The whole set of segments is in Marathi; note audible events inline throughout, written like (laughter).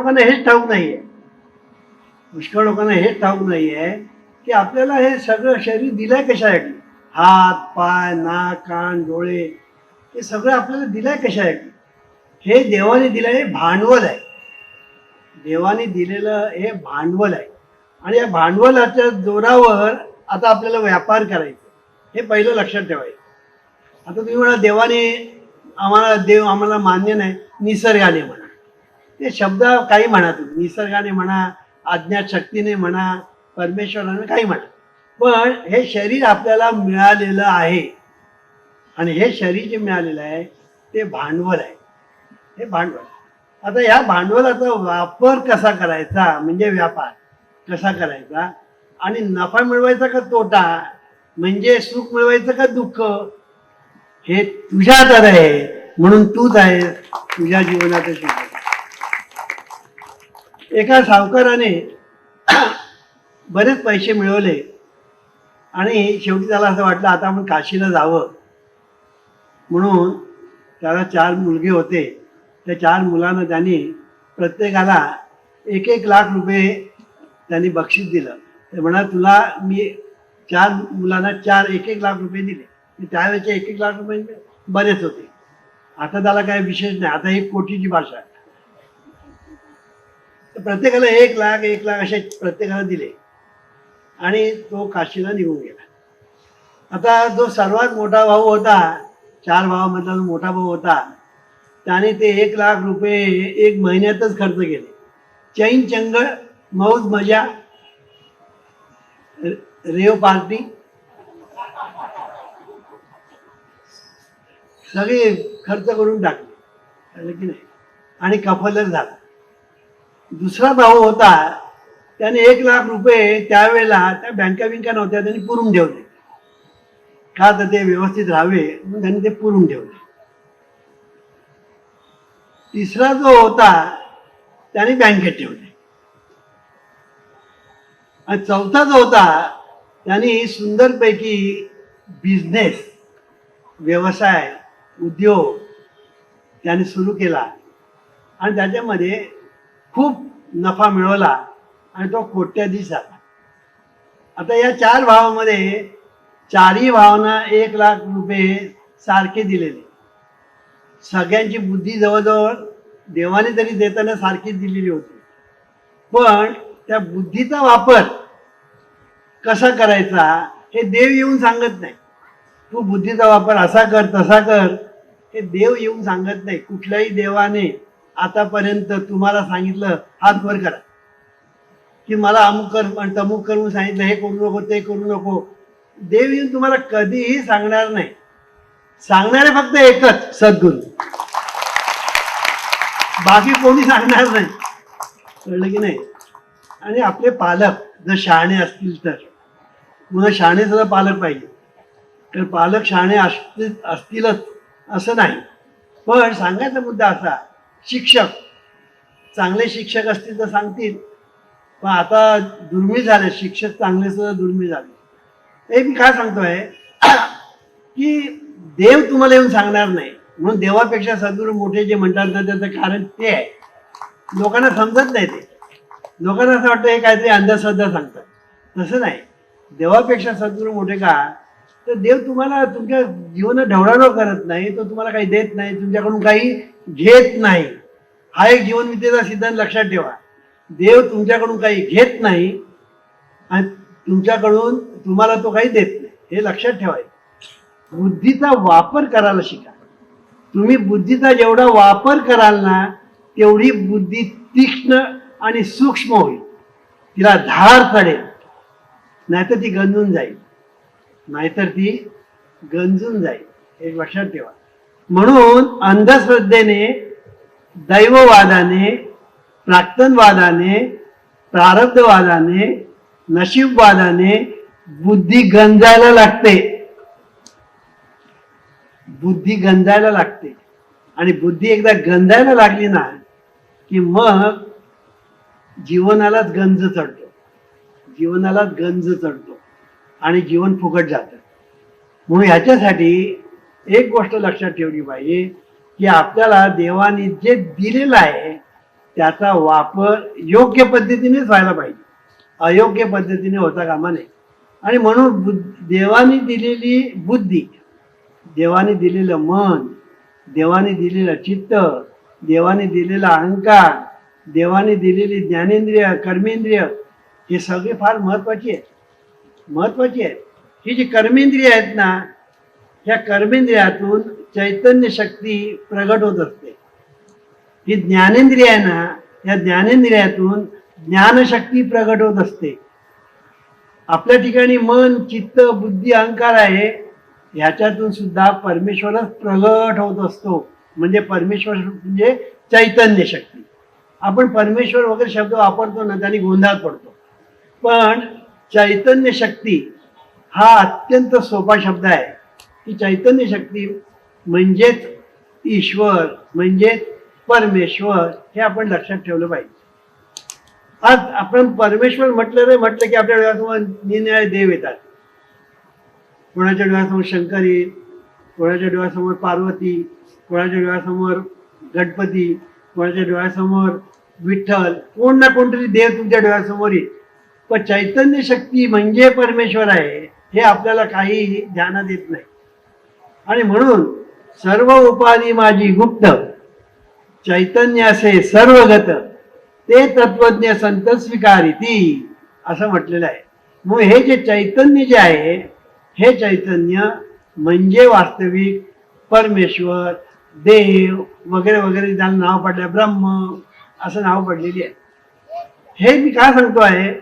लोकांना हेच ठाऊक नाहीये. पुष्कळ लोकांना हेच ठाऊक नाहीये की आपल्याला हे सगळं शरीर दिलंय कशासाठी? हात पाय नाक कान डोळे हे सगळं आपल्याला दिलंय कशासाठी? हे देवाने दिलं हे भांडवल आहे. देवाने दिलेलं हे भांडवल आहे. आणि या भांडवलाच्या जोरावर आता आपल्याला व्यापार करायचा हे पहिलं लक्षात ठेवायचं. आता तुम्ही म्हणा देवाने आम्हाला देव आम्हाला मान्य नाही निसर्गाने म्हणा. ते शब्द काही म्हणा तुम्ही निसर्गाने म्हणा अज्ञात शक्तीने म्हणा परमेश्वराने काही म्हणा पण हे शरीर आपल्याला मिळालेलं आहे. आणि हे शरीर जे मिळालेलं आहे ते भांडवल आहे. हे भांडवल आता ह्या भांडवलाचा वापर कसा करायचा? म्हणजे व्यापार कसा करायचा? आणि नफा मिळवायचा का तोटा? म्हणजे सुख मिळवायचं का दुःख? हे तुझ्या तर आहे. म्हणून तूच आहे. तुझ्या जीवनाचं एका सावकाराने बरेच पैसे मिळवले. आणि शेवटी त्याला असं वाटलं आता आपण काशीला जावं. म्हणून त्याला चार मुलगे होते. त्या चार मुलांना त्यांनी प्रत्येकाला एक एक लाख रुपये त्यांनी बक्षीस दिलं. ते म्हणा तुला मी चार मुलांना चार एक एक लाख रुपये दिले. त्यावेळेचे एक एक लाख रुपये बरेच होते. आता त्याला काही विशेष नाही. आता ही कोटीची भाषा आहे. प्रत्येकाला एक लाख एक लाख असे प्रत्येकाला दिले. आणि तो काशीला निघून गेला. आता जो सर्वात मोठा भाऊ होता चार भावामधला जो मोठा भाऊ होता त्याने ते एक लाख रुपये एक महिन्यातच खर्च केले. चैन चंगळ मौज मजा रे- रेव पार्टी सगळे खर्च करून टाकले. की नाही? आणि कफलच झाला. दुसरा भाऊ होता त्याने एक लाख रुपये त्यावेळेला त्या बँका बिंका नव्हत्या त्यांनी पुरून ठेवले. का तर ते व्यवस्थित राहावे म्हणून त्यांनी ते पुरून ठेवले. तिसरा जो होता त्याने बँकेत ठेवले. आणि चौथा जो होता त्यांनी सुंदरपैकी बिझनेस व्यवसाय उद्योग त्याने सुरू केला. आणि त्याच्यामध्ये खूप नफा मिळवला आणि तो कोट्याधीश झाला. आता या चार भावामध्ये चारही भावांना एक लाख रुपये सारखे दिलेले. सगळ्यांची बुद्धी जवळजवळ देवाने तरी देताना सारखीच दिलेली होती. पण त्या बुद्धीचा वापर कसा करायचा हे देव येऊन सांगत नाही. तू बुद्धीचा वापर असा कर तसा कर हे देव येऊन सांगत नाही. कुठल्याही देवाने आतापर्यंत तुम्हाला सांगितलं हात वर करा. की मला अमुक कर आणि तमुक कर म्हणून सांगितलं हे करू नको ते करू नको. देव येऊन तुम्हाला कधीही सांगणार नाही. सांगणारे फक्त एकच सद्गुरू. बाकी कोणी सांगणार नाही. कळलं की नाही? आणि आपले पालक जर शहाणे असतील तर. मुलं शहाणे सुद्धा पालक पाहिजे. तर पालक शहाणे असतील असतीलच असं नाही. पण सांगायचा मुद्दा असा शिक्षक. चांगले शिक्षक असतील तर सांगतील. पण आता दुर्मिळ झाले शिक्षक चांगले सुद्धा दुर्मिळ झाले. हे मी काय सांगतोय? (clears throat) की देव तुम्हाला येऊन सांगणार नाही. म्हणून देवापेक्षा सद्गुरू मोठे जे म्हणतात ना त्याचं कारण ते आहे. लोकांना समजत नाही ते. लोकांना असं वाटतं हे काहीतरी अंधश्रद्धा सांगतात. तसं नाही. देवापेक्षा सद्गुरू मोठे का? तर देव तुम्हाला तुमच्या जीवनात ढवळाढवळ करत नाही तो तुम्हाला काही देत नाही तुमच्याकडून काही घेत नाही. हा एक जीवनविद्येचा सिद्धांत लक्षात ठेवा. देव तुमच्याकडून काही घेत नाही आणि तुमच्याकडून तुम्हाला तो काही देत नाही. हे लक्षात ठेवायचं. बुद्धीचा वापर करायला शिका. तुम्ही बुद्धीचा जेवढा वापर कराल ना तेवढी बुद्धी तीक्ष्ण आणि सूक्ष्म होईल. तिला धार चढेल नाहीतर ती गंजून जाईल. नाहीतर ती गंजून जाईल. हे लक्षात ठेवा. म्हणून अंधश्रद्धेने दैववादाने प्राक्तनवादाने प्रारब्धवादाने नशीबवादाने बुद्धी गंजायला लागते. बुद्धी गंजायला लागते. आणि बुद्धी एकदा गंजायला लागली ना की मग जीवनालाच गंज चढतो. जीवनालाच गंज चढतो. आणि जीवन फुकट जातं. म्हणून ह्याच्यासाठी एक गोष्ट लक्षात ठेवली पाहिजे की आपल्याला देवाने जे दिलेलं आहे त्याचा वापर योग्य पद्धतीनेच व्हायला पाहिजे. अयोग्य पद्धतीने होता कामा नये. आणि म्हणून बुद्ध- देवाने दिलेली बुद्धी देवाने दिलेलं मन देवाने दिलेलं चित्त देवाने दिलेला अहंकार देवाने दिलेली ज्ञानेंद्रिय कर्मेंद्रिय हे सगळे फार महत्त्वाची आहेत. महत्त्वाची आहेत. ही जी कर्मेंद्रिय आहेत ना ह्या कर्मेंद्रियातून चैतन्य शक्ती प्रगट होत असते. ही ज्ञानेंद्रिय आहे ना या ज्ञानेंद्रियातून ज्ञानशक्ती प्रगट होत असते. आपल्या ठिकाणी मन चित्त बुद्धी अहंकार आहे ह्याच्यातून सुद्धा परमेश्वरच प्रगट होत असतो. म्हणजे परमेश्वर म्हणजे चैतन्य शक्ती. आपण परमेश्वर वगैरे शब्द वापरतो ना त्याने गोंधळ पडतो. पण चैतन्य शक्ती हा अत्यंत सोपा शब्द आहे. की चैतन्य शक्ती म्हणजेच ईश्वर म्हणजेच परमेश्वर हे आपण लक्षात ठेवलं पाहिजे. आज आपण परमेश्वर म्हटलं रे म्हटलं की आपल्या डोळ्यासमोर निरनिराळे देव येतात. कोणाच्या डोळ्यासमोर शंकर येईल कोणाच्या डोळ्यासमोर पार्वती कोणाच्या डोळ्यासमोर गणपती कोणाच्या डोळ्यासमोर विठ्ठल कोण ना कोणतरी देव तुमच्या डोळ्यासमोर येईल. पण चैतन्य शक्ती म्हणजे परमेश्वर आहे हे आपल्याला काही ध्यानात येत नाही. आणि म्हणून सर्व उपाधी माझी गुप्त. चैतन्य असे सर्वगत. ते तत्वज्ञ संत स्वीकारिती असं म्हटलेलं आहे. मग हे जे चैतन्य जे आहे हे चैतन्य म्हणजे वास्तविक परमेश्वर देव वगैरे वगैरे ज्याला नाव पडलं ब्रह्म असं नाव पडलेली आहे. हे मी काय सांगतो आहे?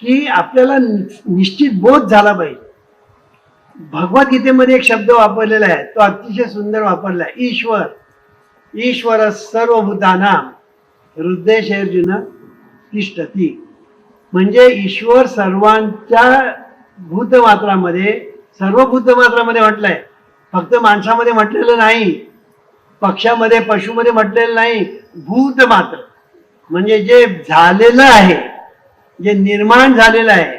की आपल्याला निश्चित बोध झाला पाहिजे. भगवद्गीतेमध्ये एक शब्द वापरलेला आहे. तो अतिशय सुंदर वापरला आहे. ईश्वर. ईश्वर सर्वभूतानाम हृदयशर्जुन तिष्ठती. म्हणजे ईश्वर सर्वांच्या भूतमात्रामध्ये सर्व भूतमात्रामध्ये म्हटलंय. फक्त माणसामध्ये म्हटलेलं नाही. पक्षामध्ये पशुमध्ये म्हटलेलं नाही. भूत मात्र म्हणजे जे झालेलं आहे जे निर्माण झालेलं आहे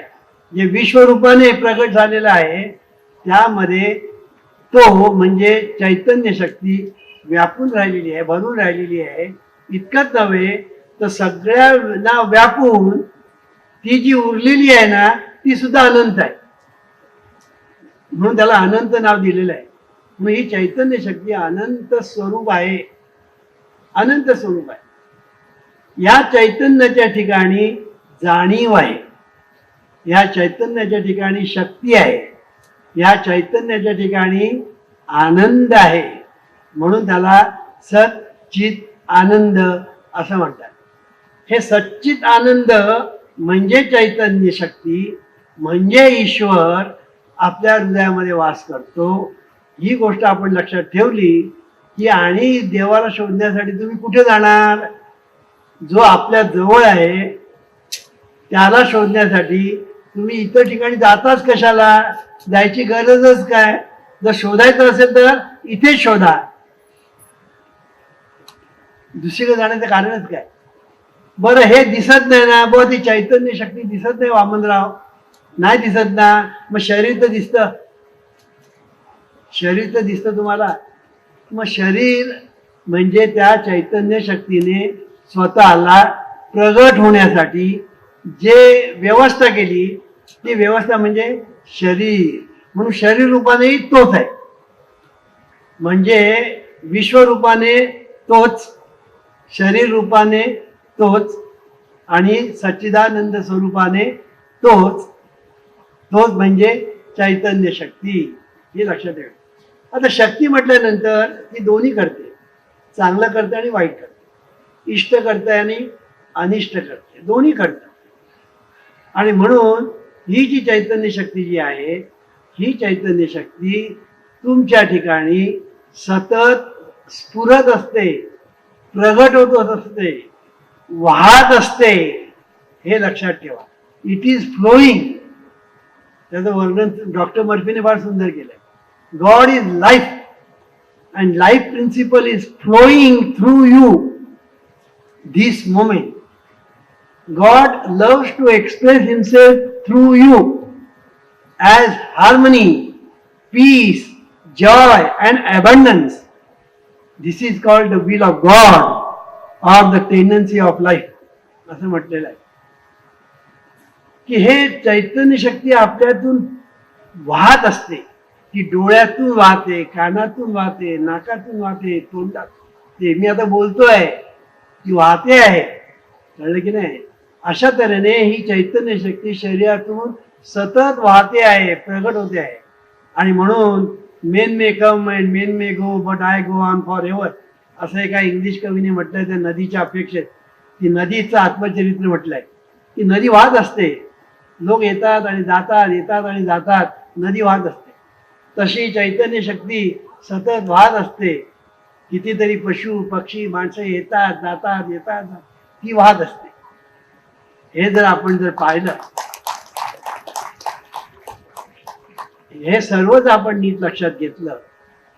जे विश्वरूपाने प्रकट झालेलं आहे त्यामध्ये तो म्हणजे चैतन्य शक्ती व्यापून राहिलेली आहे भरून राहिलेली आहे. इतकंच नव्हे तर सगळ्यांना व्यापून ती जी उरलेली आहे ना ती सुद्धा अनंत आहे. म्हणून त्याला अनंत नाव दिलेलं आहे. मग ही चैतन्य शक्ती अनंत स्वरूप आहे. अनंत स्वरूप आहे. या चैतन्याच्या ठिकाणी जाणीव आहे. या चैतन्याच्या ठिकाणी शक्ती आहे. या चैतन्याच्या ठिकाणी आनंद आहे. म्हणून त्याला सच्चित आनंद असं म्हणतात. हे सच्चित आनंद म्हणजे चैतन्य शक्ती म्हणजे ईश्वर आपल्या हृदयामध्ये वास करतो. ही गोष्ट आपण लक्षात ठेवली की आणि देवाला शोधण्यासाठी तुम्ही कुठे जाणार? जो आपल्या जवळ आहे त्याला शोधण्यासाठी तुम्ही इतर ठिकाणी जाताच कशाला? जायची गरजच काय? जर शोधायचं असेल तर इथेच शोधा. दुसरीकडे जाण्याचं कारणच काय? बरं हे दिसत नाही ना. बरं ती चैतन्य शक्ती दिसत नाही वामनराव. नाही दिसत ना. मग शरीर तर दिसतं. शरीर तर दिसतं तुम्हाला. मग शरीर म्हणजे त्या चैतन्य शक्तीने स्वतःला प्रगट होण्यासाठी जे व्यवस्था केली ती व्यवस्था म्हणजे शरीर. म्हणून शरीर रूपानेही तोच आहे. म्हणजे विश्वरूपाने तोच शरीर रूपाने तोच आणि सच्चिदानंद स्वरूपाने तोच. तोच म्हणजे चैतन्य शक्ती. हे लक्षात ठेवा. आता शक्ती म्हटल्यानंतर ती दोन्ही करते. चांगलं करते आणि वाईट करते. इष्ट करते आणि अनिष्ट करते. दोन्ही करते. आणि म्हणून ही जी चैतन्य शक्ती जी आहे ही चैतन्य शक्ती तुमच्या ठिकाणी सतत स्फुरत असते प्रगट होत असते वाहत असते हे लक्षात ठेवा. इट इज फ्लोईंग त्याचं वर्णन डॉक्टर मर्फीने फार सुंदर केलंय. God is life and life principle is flowing through you this moment God loves to express himself through you as harmony, peace, joy, and abundance. This is called the will of God. Or the tendency of life असं म्हटलेलं आहे. की हे चैतन्य शक्ती आपल्यातून वाहत असते. ती डोळ्यातून वाहते कानातून वाहते नाकातून वाहते तोंडात. ते मी आता बोलतोय ती वाहते आहे. कळलं की नाही? अशा तऱ्हेने ही चैतन्य शक्ती शरीरातून सतत वाहते आहे प्रगट होते आहे. आणि म्हणून men may come and men may go but I go on for ever असं एका इंग्लिश कवीने म्हटलंय त्या नदीच्या अपेक्षेत. ती नदीचं आत्मचरित्र म्हटलंय. ती नदी वाहत असते. लोक येतात आणि जातात येतात आणि जातात नदी वाहत असते. तशी चैतन्य शक्ती सतत वाहत असते. कितीतरी पशु पक्षी माणसं येतात जातात येतात ती वाहत असते. हे जर आपण जर पाहिलं हे सर्वच आपण नीट लक्षात घेतलं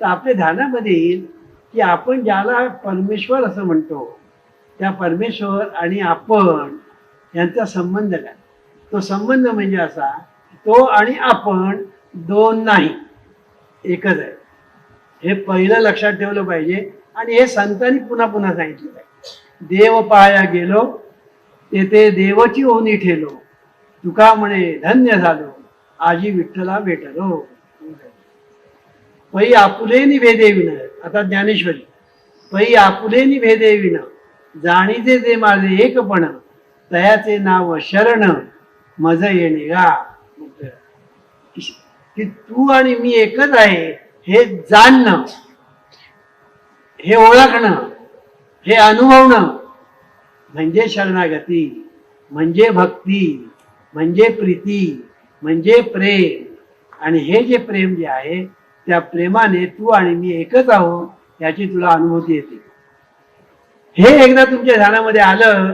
तर आपल्या ध्यानामध्ये येईल की आपण ज्याला परमेश्वर असं म्हणतो त्या परमेश्वर आणि आपण यांचा संबंध काय? तो संबंध म्हणजे असा तो आणि आपण दोन नाही एकच आहे. हे पहिलं लक्षात ठेवलं पाहिजे आणि हे संतांनी पुन्हा पुन्हा सांगितलं पाहिजे. देव पाया गेलो तेथे देवची ओनी ठेलो. तुका म्हणे धन्य झालो. आजी विठ्ठला भेटलो. पै आपुले निभेदे विन आता ज्ञानेश्वरी पै आपुले निभेदे विन जाणीचे जे माझे एकपण तयाचे नाव शरण मज येणे गा. की तू आणि मी एकच आहे हे जाणणं हे ओळखणं हे अनुभवणं म्हणजे शरणागती म्हणजे भक्ती म्हणजे प्रीती म्हणजे प्रेम. आणि हे जे प्रेम जे आहे त्या प्रेमाने तू आणि मी एकच आहोत याची तुला अनुभूती येते. हे एकदा तुमच्या ध्यानामध्ये आलं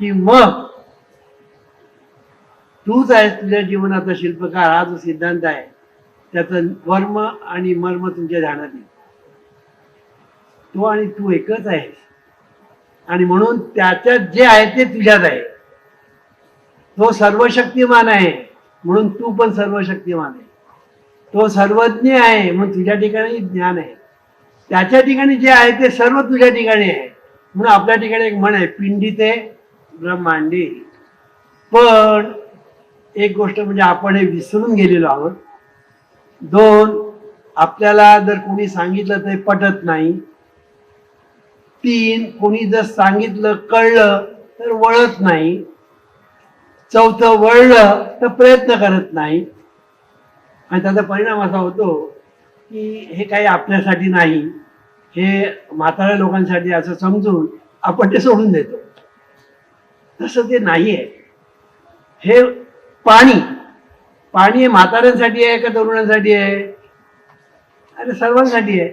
की मग तूच आहेस तुझ्या जीवनाचा शिल्पकार हा जो सिद्धांत आहे त्याचं वर्म आणि मर्म तुमच्या ध्यानात येईल. तो आणि तू एकच आहेस. आणि म्हणून त्याच्यात जे आहे ते तुझ्यात आहे. तो सर्वशक्तिमान आहे. म्हणून तू पण सर्वशक्तिमान आहे. तो सर्वज्ञ आहे म्हणून तुझ्या ठिकाणी ज्ञान आहे. त्याच्या ठिकाणी जे आहे ते सर्व तुझ्या ठिकाणी आहे. म्हणून आपल्या ठिकाणी एक म्हण आहे पिंडी ते ब्रह्मांडी. पण एक गोष्ट म्हणजे आपण हे विसरून गेलेलो आहोत. दोन आपल्याला जर कोणी सांगितलं तर पटत नाही. तीन कोणी जर सांगितलं कळलं तर वळत नाही. चौथं वळलं तर प्रयत्न करत नाही. आणि त्याचा परिणाम असा होतो की हे काही आपल्यासाठी नाही. हे म्हाताऱ्या लोकांसाठी असं समजून आपण ते सोडून देतो. तसं ते नाही आहे हे पाणी पाणी हे म्हाताऱ्यांसाठी आहे का तरुणांसाठी आहे? अरे सर्वांसाठी आहे.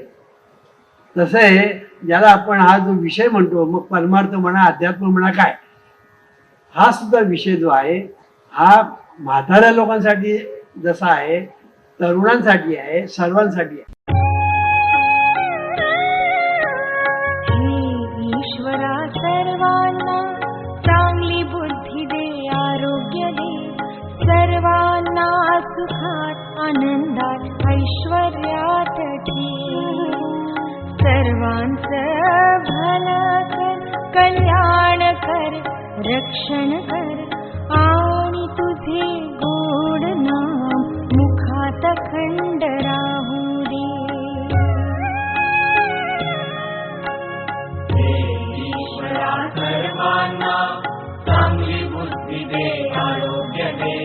तसं आहे ज्याला आपण हा जो विषय म्हणतो मग परमार्थ म्हणा अध्यात्म म्हणा काय? हा सुद्धा विषय जो आहे हा म्हाताऱ्या लोकांसाठी जसा आहे तरुणांसाठी आहे सर्वांसाठी आहे. सर्वांचं भलं कर कल्याण कर रक्षण कर। आणि तुझे गोड नाम मुखात खंड राहू दे। ईश्वरा सर्वांना चांगली बुद्धी दे आरोग्य दे।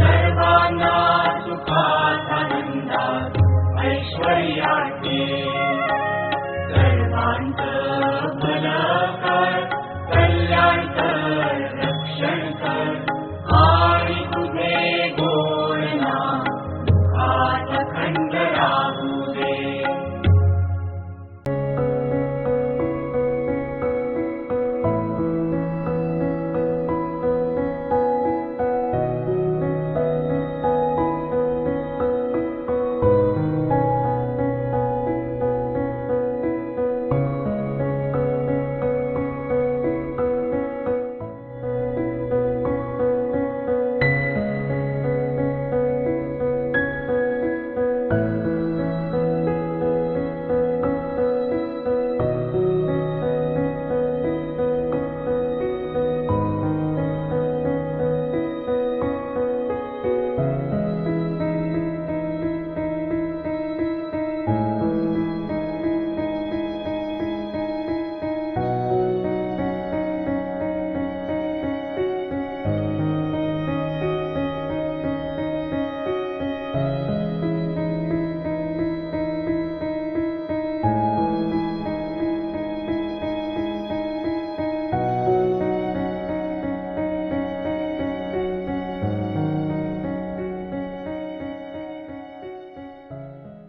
सर्वांना सुखात आनंदात ऐश्वर्या